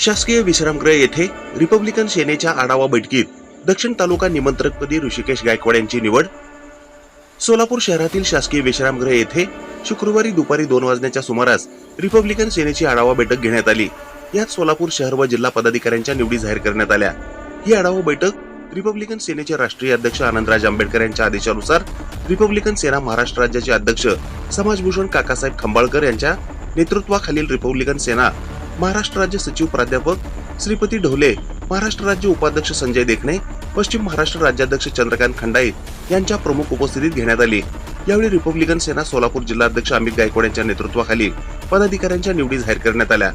शासकीय विश्रामगृह येथे रिपब्लिकन सेनेच्या आढावा बैठकीत दक्षिण तालुका निमंत्रकपदी ऋषिकेश गायकवाड यांची निवड. सोलापूर शहरातील शासकीय विश्रामगृह येथे शुक्रवारी दुपारी दोन वाजण्याच्या सुमारास रिपब्लिकन सेनेची आढावा बैठक घेण्यात आली. यात सोलापूर शहर व जिल्हा पदाधिकाऱ्यांच्या निवडी जाहीर करण्यात आल्या. ही आढावा बैठक रिपब्लिकन सेनेचे राष्ट्रीय अध्यक्ष आनंदराज आंबेडकर यांच्या आदेशानुसार रिपब्लिकन सेना महाराष्ट्र राज्याचे अध्यक्ष समाजभूषण काकासाहेब खंबाळकर यांच्या नेतृत्वाखालील रिपब्लिकन सेना महाराष्ट्र राज्य सचिव प्राध्यापक श्रीपती ढोले महाराष्ट्र राज्य उपाध्यक्ष संजय देखणे पश्चिम महाराष्ट्र राज्याध्यक्ष चंद्रकांत खंडाईत यांच्या प्रमुख उपस्थितीत घेण्यात आली. यावेळी रिपब्लिकन सेना सोलापूर जिल्हाध्यक्ष अमित गायकवाड यांच्या नेतृत्वाखाली पदाधिकाऱ्यांच्या निवडी जाहीर करण्यात आल्या.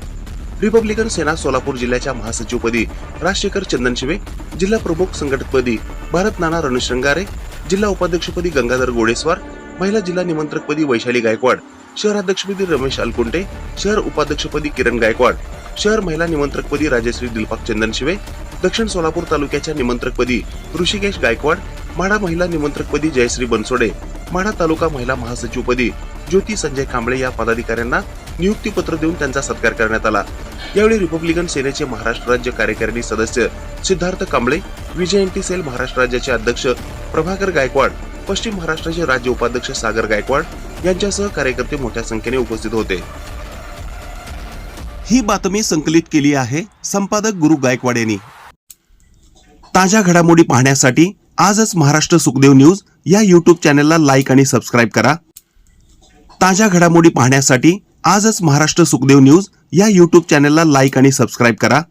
रिपब्लिकन सेना सोलापूर जिल्ह्याच्या महासचिवपदी राजशेखर चंदनशिवे जिल्हा प्रमुख संघटकपदी भारत नाना रणशृंगारे जिल्हा उपाध्यक्षपदी गंगाधर गोडेस्वार महिला जिल्हा निमंत्रकपदी वैशाली गायकवाड शहराध्यक्षपदी रमेश अलकुंटे शहर उपाध्यक्षपदी किरण गायकवाड शहर महिला निमंत्रकपदी राजश्री दिलपाक चंदनशिवे दक्षिण सोलापूर तालुक्याच्या निमंत्रकपदी ऋषिकेश गायकवाड माढा महिला निमंत्रकपदी जयश्री बनसोडे माढा तालुका महिला महासचिवपदी ज्योती संजय कांबळे या पदाधिकाऱ्यांना नियुक्तीपत्र देऊन त्यांचा सत्कार करण्यात आला. यावेळी रिपब्लिकन सेनेचे महाराष्ट्र राज्य कार्यकारिणी सदस्य सिद्धार्थ कांबळे विजय एनटी सेल महाराष्ट्र राज्याचे अध्यक्ष प्रभाकर गायकवाड पश्चिम महाराष्ट्राचे राज्य उपाध्यक्ष सागर गायकवाड यांच्यासह कार्यकर्ते मोठ्या संख्येने उपस्थित होते. ही बातमी संकलित केली आहे संपादक गुरु गायकवाड यांनी. ताज्या घडामोडी पाहण्यासाठी आजच महाराष्ट्र सुखदेव न्यूज या युट्यूब चॅनलला लाईक आणि सबस्क्राईब करा. ताज्या घडामोडी पाहण्यासाठी आजच महाराष्ट्र सुखदेव न्यूज या यूट्यूब चॅनलला लाईक आणि सबस्क्राईब करा.